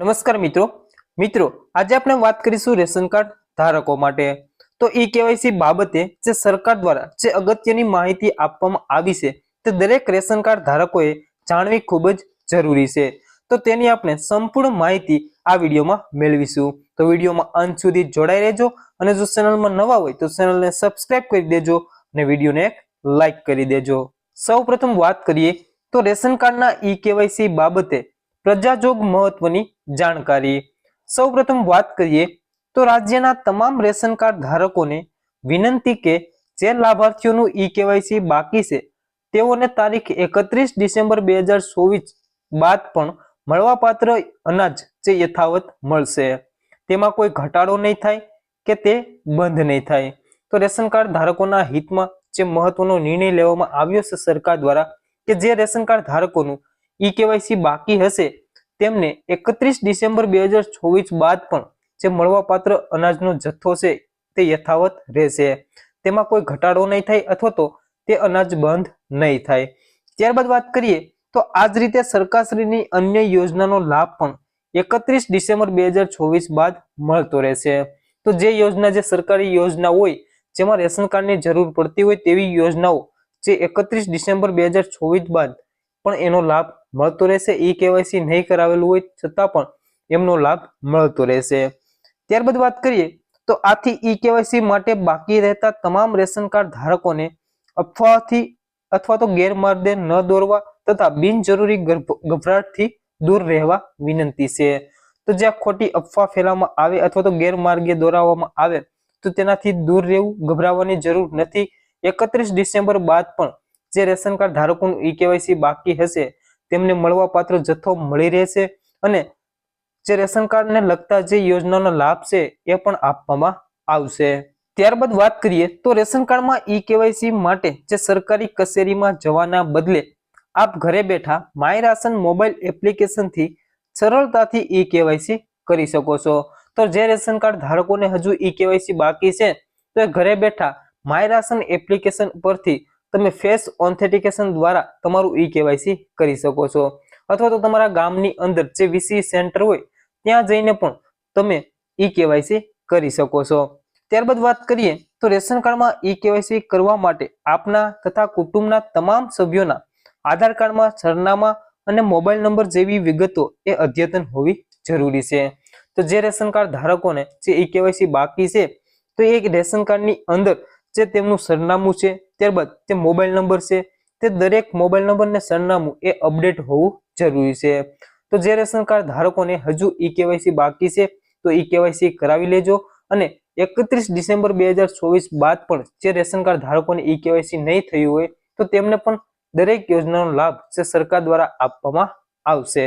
નમસ્કાર મિત્રો. મિત્રો, આજે આપણે વાત કરીશું રેશન કાર્ડ ધારકો માટે. તો ઈ કેવાયસી બાબતે જે સરકાર દ્વારા જે અગત્યની માહિતી આપવામાં આવી છે, તે દરેક રેશન કાર્ડ ધારકોએ જાણવી ખૂબ જ જરૂરી છે. તો તેની આપણે સંપૂર્ણ માહિતી આ વિડીયોમાં મેળવીશું. તો વિડીયોમાં અંત સુધી જોડાઈ રહેજો અને જો ચેનલમાં નવા હોય તો ચેનલને સબસ્ક્રાઇબ કરી દેજો અને વિડીયોને લાઈક કરી દેજો. સૌ વાત કરીએ તો રેશન કાર્ડના ઈ કેવાયસી બાબતે પ્રજાજોગ મહત્વની જાણકારી. સૌપ્રથમ વાત કરીએ તો રાજ્યના તમામ રેશન કાર્ડ ધારકોને વિનંતી કે જે લાભાર્થીઓનું ઈ કેવાયસી બાકી છે, તેઓને તારીખ એકત્રીસ ડિસેમ્બર બે હજાર ચોવીસ બાદ પણ મળવાપાત્ર અનાજ જે યથાવત મળશે. તેમાં કોઈ ઘટાડો નહીં થાય કે તે બંધ નહીં થાય. તો રેશન કાર્ડ ધારકોના હિતમાં જે મહત્વનો નિર્ણય લેવામાં આવ્યો છે સરકાર દ્વારા કે જે રેશન કાર્ડ ધારકોનું ઈ કેવાયસી બાકી હશે. તેમને એકત્રીસ ડિસેમ્બર બે હજાર ચોવીસ બાદ પણ જે મળવાપાત્ર અનાજનો જથ્થો છે તે યથાવત રહેશે. તેમાં કોઈ ઘટાડો નહીં થાય અથવા તો તે અનાજ બંધ નહીં થાય. ત્યારબાદ વાત કરીએ તો આ જ રીતે સરકારશ્રીની અન્ય યોજનાનો લાભ પણ એકત્રીસ ડિસેમ્બર બે હજાર ચોવીસ બાદ મળતો રહેશે. તો જે યોજના જે સરકારી યોજના હોય, જેમાં રેશન કાર્ડની જરૂર પડતી હોય તેવી યોજનાઓ જે એકત્રીસ ડિસેમ્બર બે હજાર ચોવીસ બાદ પણ એનો લાભ મળતો રહેશે. ઈ કેવાયસી નહીં કરાવેલું હોય છતાં પણ એમનો લાભ મળતો રહેશે. ત્યારબાદ વાત કરીએ તો આથી ઈ કેવાયસી માટે બાકી રહેતા તમામ રેશન કાર્ડ ધારકોને અફવાથી અથવા તો ગેરમાર્ગે ન દોરવા તથા બિનજરૂરી ગભરાટથી દૂર રહેવા વિનંતી છે. તો જ્યાં ખોટી અફવા ફેલાવવામાં આવે અથવા તો ગેરમાર્ગે દોરાવવામાં આવે તો તેનાથી દૂર રહેવું ગભરાવાની જરૂર નથી. એકત્રીસ ડિસેમ્બર બાદ પણ જે રેશન કાર્ડ ધારકોનું ઈ કેવાયસી બાકી હશે તેમને મળવાપાત્ર જથ્થો મળી રહેશે અને જે રેશન કાર્ડને લગતા જે યોજનાનો લાભ છે એ પણ આપવામાં આવશે. ત્યારબાદ વાત કરીએ તો રેશન કાર્ડમાં ઈ કેવાયસી માટે જે સરકારી કચેરીમાં જવાના બદલે આપ ઘરે બેઠા માય રાશન મોબાઈલ એપ્લિકેશનથી સરળતાથી ઈ કેવાયસી કરી શકો છો. તો જે રેશન કાર્ડ ધારકોને હજુ ઈ કેવાયસી બાકી છે તો એ ઘરે બેઠા માય રાશન એપ્લિકેશન પરથી તમે ફેસ ઓથેન્ટિકેશન દ્વારા તમારું ઈ કેવાયસી કરી શકો છો. અથવા તો તમારા ગામની અંદર જે વીસી સેન્ટર હોય, ત્યાં જઈને પણ તમે ઈ કેવાયસી કરી શકો છો. ત્યારબાદ વાત કરીએ તો રેશન કાર્ડમાં ઈ કેવાયસી કરવા માટે આપના તથા કુટુંબના તમામ સભ્યોના આધાર કાર્ડમાં સરનામા અને મોબાઈલ નંબર જેવી વિગતો એ અદ્યતન હોવી જરૂરી છે. તો જે રેશન કાર્ડ ધારકોને જે ઈ કેવાયસી બાકી છે, તો એ રેશન કાર્ડની અંદર જે તેમનું સરનામું છે ત્યારબાદ તે મોબાઈલ નંબર છે, તે દરેક મોબાઈલ નંબર ને સરનામું એ અપડેટ હોવું જરૂરી છે. તો જે રેશન કાર્ડ ધારકોને હજુ ઈ કેવાયસી બાકી છે, તો ઈ કેવાયસી કરાવી લેજો અને એકત્રીસ ડિસેમ્બર બે હજાર ચોવીસ બાદ પણ જે રેશન કાર્ડ ધારકોને ઈ કેવાયસી નહીં થયું હોય, તો તેમને પણ દરેક યોજનાનો લાભ જે સરકાર દ્વારા આપવામાં આવશે.